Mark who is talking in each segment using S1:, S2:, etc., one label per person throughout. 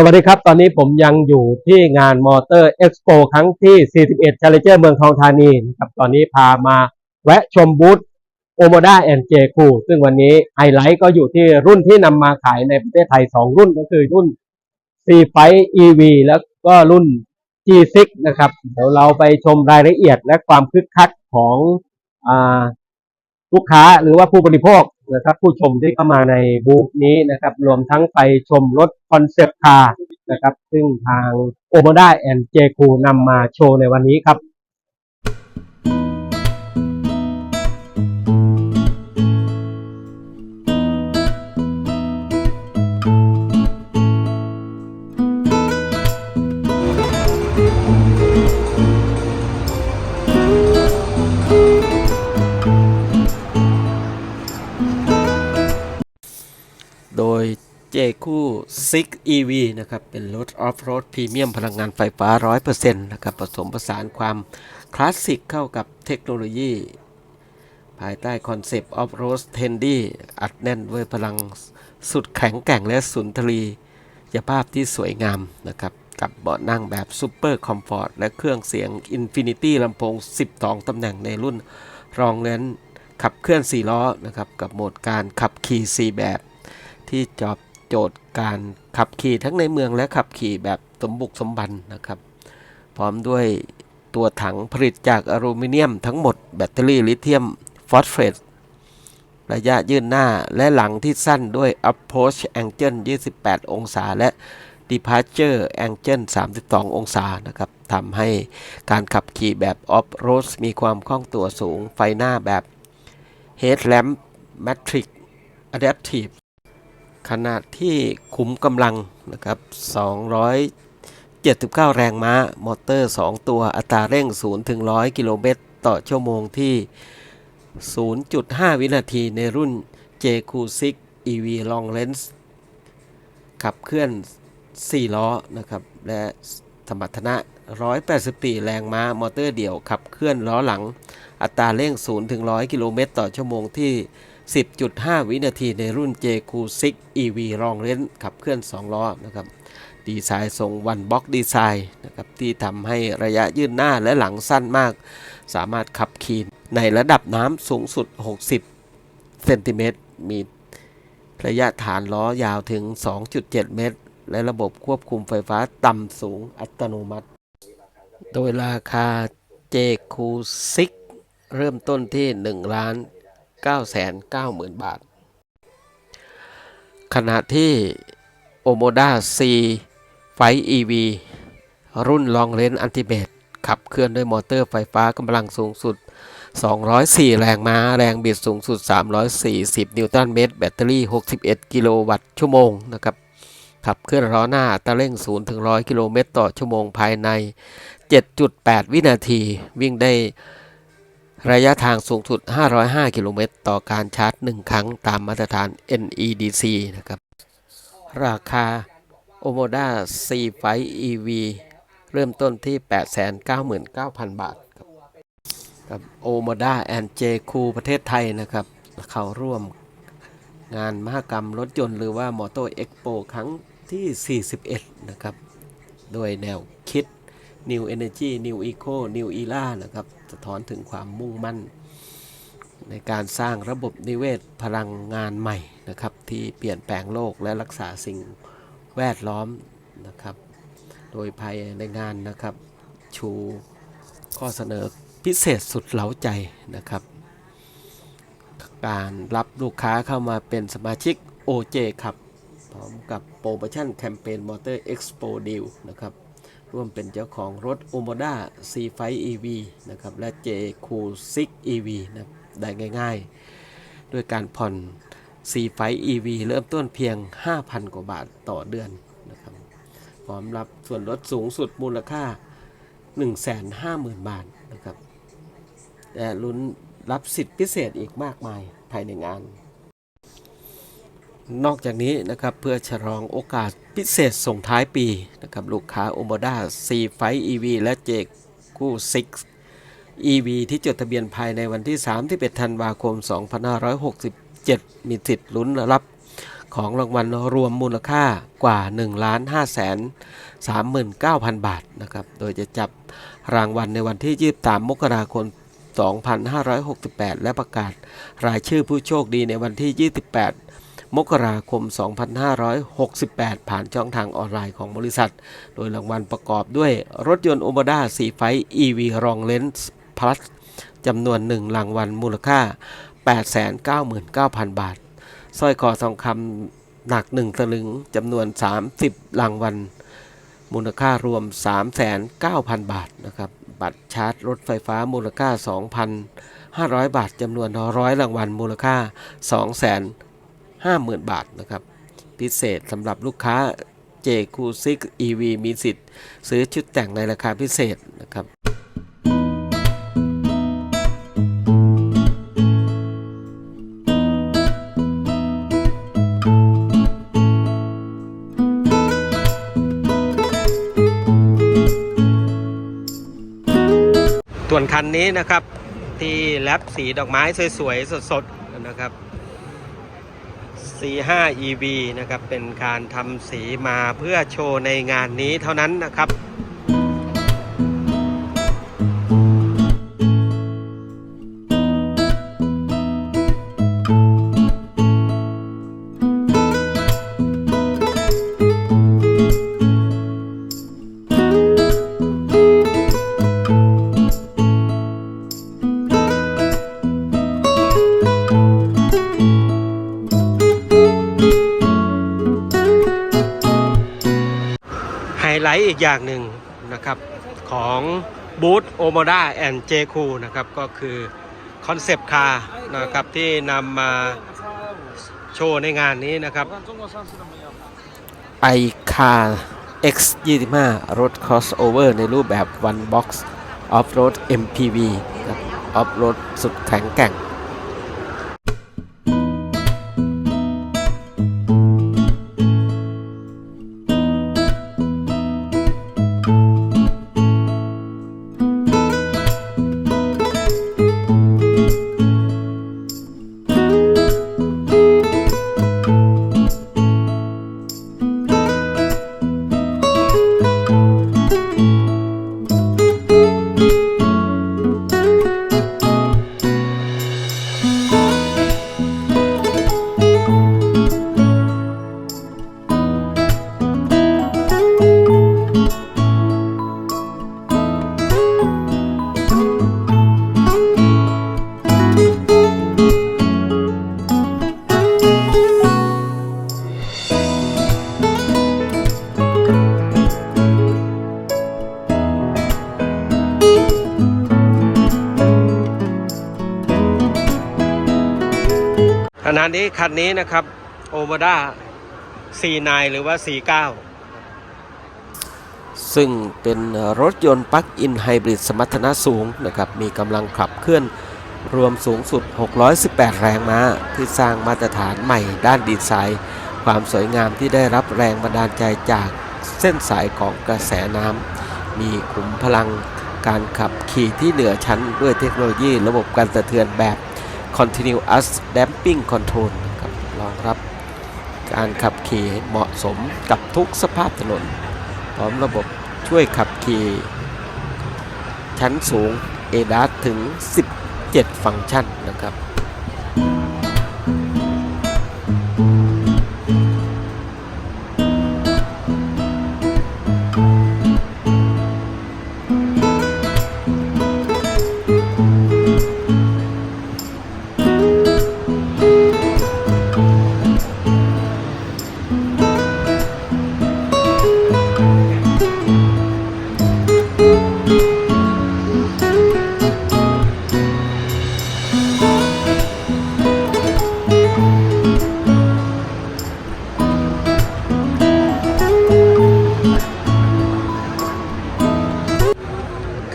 S1: สวัสดีครับ ตอนนี้ผมยังอยู่ที่งานมอเตอร์เอ็กซ์โปครั้งที่ 41 Challenger เมืองทองธานีนะครับตอนนี้พามาแวะชมบูธโอโมด้าแอนเจคูซึ่งวันนี้ไฮไลท์ก็อยู่ที่รุ่นที่นำมาขายในประเทศไทย 2 รุ่นก็คือรุ่น C ไฟ EV แล้วก็รุ่น G6 นะครับ เดี๋ยวเราไปชมรายละเอียดและความคึกคักของ ลูกค้าหรือว่าผู้บริโภคนะครับผู้ชมที่เข้ามาในบูธนี้นะครับ รวมทั้งไปชมรถคอนเซปต์คาร์นะครับ ซึ่งทางโอมด้าแอนเจคูนำมาโชว์ในวันนี้ครับ
S2: โดยเจคู่ 6 EV นะครับ เป็นรถออฟโรดพรีเมียมพลังงานไฟฟ้า 100%นะครับ ผสมผสานความคลาสสิกเข้ากับเทคโนโลยี ภายใต้คอนเซปต์ออฟโรดเทนดี้อัดแน่นด้วยพลังสุดแข็งแกร่งและสุนทรียภาพที่สวยงามนะครับ กับเบาะนั่งแบบซูเปอร์คอมฟอร์ตและเครื่องเสียง Infinity ลำโพง 12 ตำแหน่งในรุ่นรองเลนขับเคลื่อน 4 ล้อนะครับ กับโหมดการขับขี่ 4 แบบ ที่จอบโจทย์การขับขี่ทั้งในเมืองและขับขี่แบบสมบุกสมบันนะครับ พร้อมด้วยตัวถังผลิตจากอลูมิเนียมทั้งหมดแบตเตอรี่ลิเธียมฟอสเฟตระยะยืนหน้าและหลังที่สั้นด้วย approach angle 28 องศา และ departure angle 32 องศานะครับทำให้การขับขี่แบบ off road มีความคล่องตัวสูงไฟหน้าแบบ headlamp matrix adaptive ขณะที่ขุมกำลังนะครับ 279 แรงม้า มอเตอร์ 2 ตัวอัตราเร่ง 0 ถึง 100 กิโลเมตร ต่อชั่วโมงที่ 0.5 วินาทีในรุ่น JQ6 EV Long Range ขับเคลื่อน 4 ล้อนะครับ และสมรรถนะ 184 แรงม้า มอเตอร์เดี่ยว ขับเคลื่อนล้อหลัง อัตราเร่ง 0 ถึง 100 กิโลเมตร ต่อชั่วโมงที่ 10.5 วินาทีในรุ่น JQ6 EV รองเลนขับเคลื่อน 2 ล้อนะครับดีไซน์ทรงวันบ็อกดีไซน์นะครับที่ทำให้ระยะยืนหน้าและหลังสั้นมาก สามารถขับขี่ในระดับน้ำสูงสุด 60 เซนติเมตร มีระยะฐานล้อยาวถึง 2.7 เมตร และระบบควบคุมไฟฟ้าต่ำสูงอัตโนมัติ โดยราคา JQ6 เริ่มต้นที่ 1 ล้าน 990,000 บาท ขณะที่ Omoda C ไฟ EV รุ่น Long Range Ultimate ขับเคลื่อนด้วยมอเตอร์ไฟฟ้ากำลังสูงสุด 204 แรงม้า แรงบิดสูงสุด 340 นิวตันเมตร แบตเตอรี่ 61 กิโลวัตต์ชั่วโมงนะครับ ขับเคลื่อนล้อหน้าตราเร่ง 0 ถึง 100 กิโลเมตรต่อชั่วโมงภายใน 7.8 วินาที วิ่งได้ ระยะทางสูงสุด 505 กิโลเมตร ต่อการชาร์จ 1 ครั้งตามมาตรฐาน NEDC นะครับ ราคา Omoda C5 EV เริ่มต้นที่ 899,000 บาทครับกับ Omoda and J c o ประเทศไทยนะครับ เข้าร่วมงานมหกรรมรถยนต์หรือว่า Moto Expo ครั้งที่ 41 นะครับ โดยแนวคิด New Energy New Eco New Era นะครับสะท้อนถึงความมุ่งมั่น ในการสร้างระบบนิเวศพลังงานใหม่นะครับที่เปลี่ยนแปลงโลกและรักษาสิ่งแวดล้อมนะครับ โดยภายในงานนะครับ ชูข้อเสนอพิเศษสุดเหลาใจนะครับ การรับลูกค้าเข้ามาเป็นสมาชิก OJ ครับพร้อมกับโปรโมชั่นแคมเปญ Motor Expo Deal นะครับ ร่วมเป็นเจ้าของรถ Omoda C5 EV นะครับ และ J Cool 6 EV นะได้ง่ายๆ ด้วยการผ่อน C5 EV เริ่มต้นเพียง 5,000 กว่าบาทต่อเดือนนะครับพร้อมรับส่วนลดสูงสุดมูลค่า 150,000 บาทนะครับและลุ้นรับสิทธิพิเศษอีกมากมายภายในงาน นอกจากนี้นะครับเพื่อฉลองโอกาสพิเศษส่งท้ายปีนะครับลูกค้า Omoda C5 EV และ j คู่6 EV ที่จดทะเบียนภายในวันที่ 31 ธันวาคม 2567 มีสิทธิ์ลุ้นรับของรางวัลรวมมูลค่ากว่า1ล้าน5แสน39,000 บาทนะครับ โดยจะจับรางวัลในวันที่ 23 มกราคม 2568 และประกาศรายชื่อผู้โชคดีในวันที่ 28 มกราคม 2568 ผ่านช่องทางออนไลน์ของบริษัท โดยรางวัลประกอบด้วยรถยนต์โอม d ดาสีไฟ EV รองเลนส์พลัสจำนวน 1 รางวัลมูลค่า 899,000 บาทสร้อยคอทองคำหนัก 1 สลึงจำนวน 30 รางวัลมูลค่ารวม 3,900,000บาทนะครับ บัตรชาร์จรถไฟฟ้ามูลค่า 2,500 บาทจำนวน100รางวัลมูลค่า 50,000 บาทนะครับ พิเศษสำหรับลูกค้า j q 6 EV มีสิทธิ์ ซื้อชุดแต่งในราคาพิเศษนะครับส่วนคันนี้นะครับที่แลบสีดอกไม้สวยๆ สดๆนะครับ C5 EV นะครับ เป็นการทำสีมาเพื่อโชว์ในงานนี้เท่านั้นนะครับ กอย่างหนึ่งนะครับของบูธโอ o ดาแอนเจคูนะครับก็คือคอนเซปต์คาร์นะครับที่นำมาโชว์ในงานนี้นะครับไอคาร์ X25 รถ crossover ในรูปแบบ One Box Off-road MPV ครับ Off-road สุดแข็งแกร่ง thank you ขณะนี้คันนี้นะครับโอมาด้า49 หรือว่า 49 ซึ่งเป็นรถยนต์ปลั๊กอินไฮบริดสมรรถนะสูงนะครับมีกำลังขับเคลื่อนรวมสูงสุด 618 แรงม้า ที่สร้างมาตรฐานใหม่ด้านดีไซน์ ความสวยงามที่ได้รับแรงบันดาลใจจากเส้นสายของกระแสน้ำ มีขุมพลังการขับขี่ที่เหนือชั้นด้วยเทคโนโลยีระบบการสะเทือนแบบ Continuous Damping Control นะครับรองรับการขับขี่เหมาะสมกับทุกสภาพถนน พร้อมระบบช่วยขับขี่ ชั้นสูง ADAS ถึง 17 ฟังก์ชันนะครับ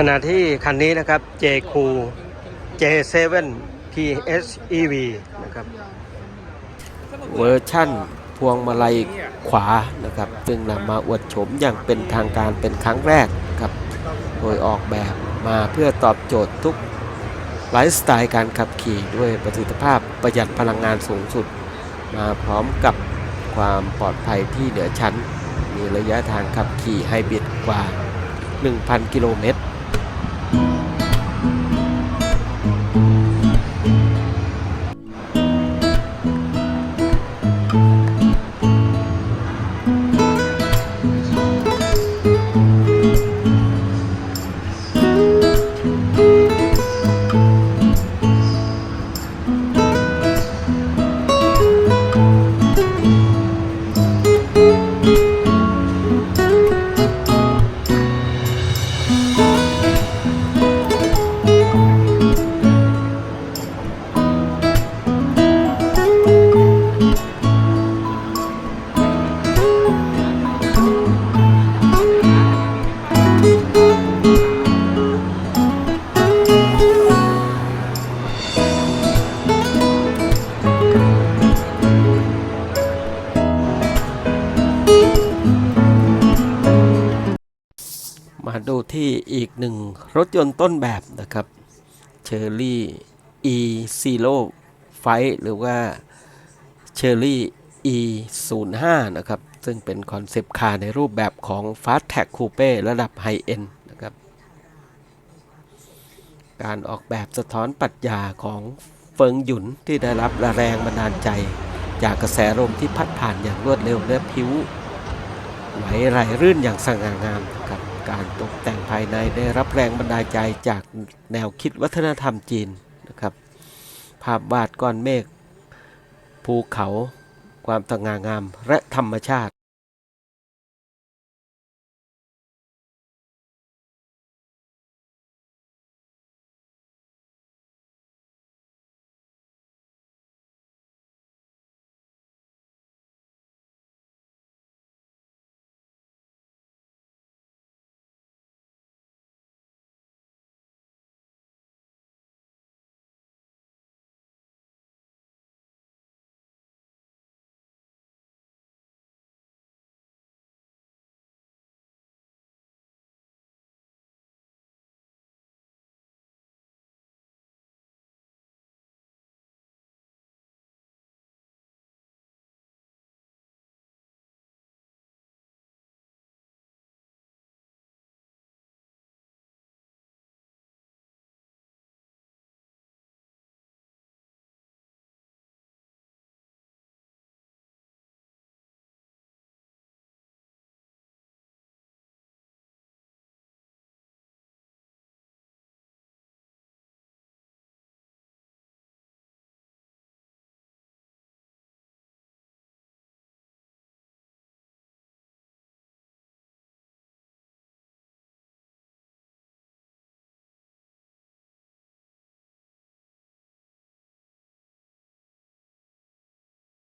S2: ขณะที่คันนี้นะครับ J c o J7 PHEV นะครับ เวอร์ชั่นพวงมาลัยขวานะครับ ซึ่งนำมาอวดโฉมอย่างเป็นทางการเป็นครั้งแรกครับ โดยออกแบบมาเพื่อตอบโจทย์ทุกไลฟ์สไตล์การขับขี่ด้วยประสิทธิภาพประหยัดพลังงานสูงสุด มาพร้อมกับความปลอดภัยที่เหนือชั้น มีระยะทางขับขี่ไฮบริดกว่า 1,000 กิโลเมตร ที่อีกหนึ่งรถยนต์ต้นแบบนะครับเชอร์รี่ e zero fight หรือว่าเชอรี่ e 0 5นะครับ ซึ่งเป็นคอนเซปต์คาร์ในรูปแบบของ Fast Tag Coupe ระดับไฮเอ็นนะครับ การออกแบบสะท้อนปรัชญาของเฟิงหยุนที่ได้รับแรงบันดาลใจ จากกระแสลมที่พัดผ่านอย่างรวดเร็วและผิวไหลไหลรื่นอย่างสง่างามนะครับ การตกแต่งภายในได้รับแรงบันดาลใจจากแนวคิดวัฒนธรรมจีนนะครับ ภาพวาดก้อนเมฆภูเขา ความสง่างามและธรรมชาติ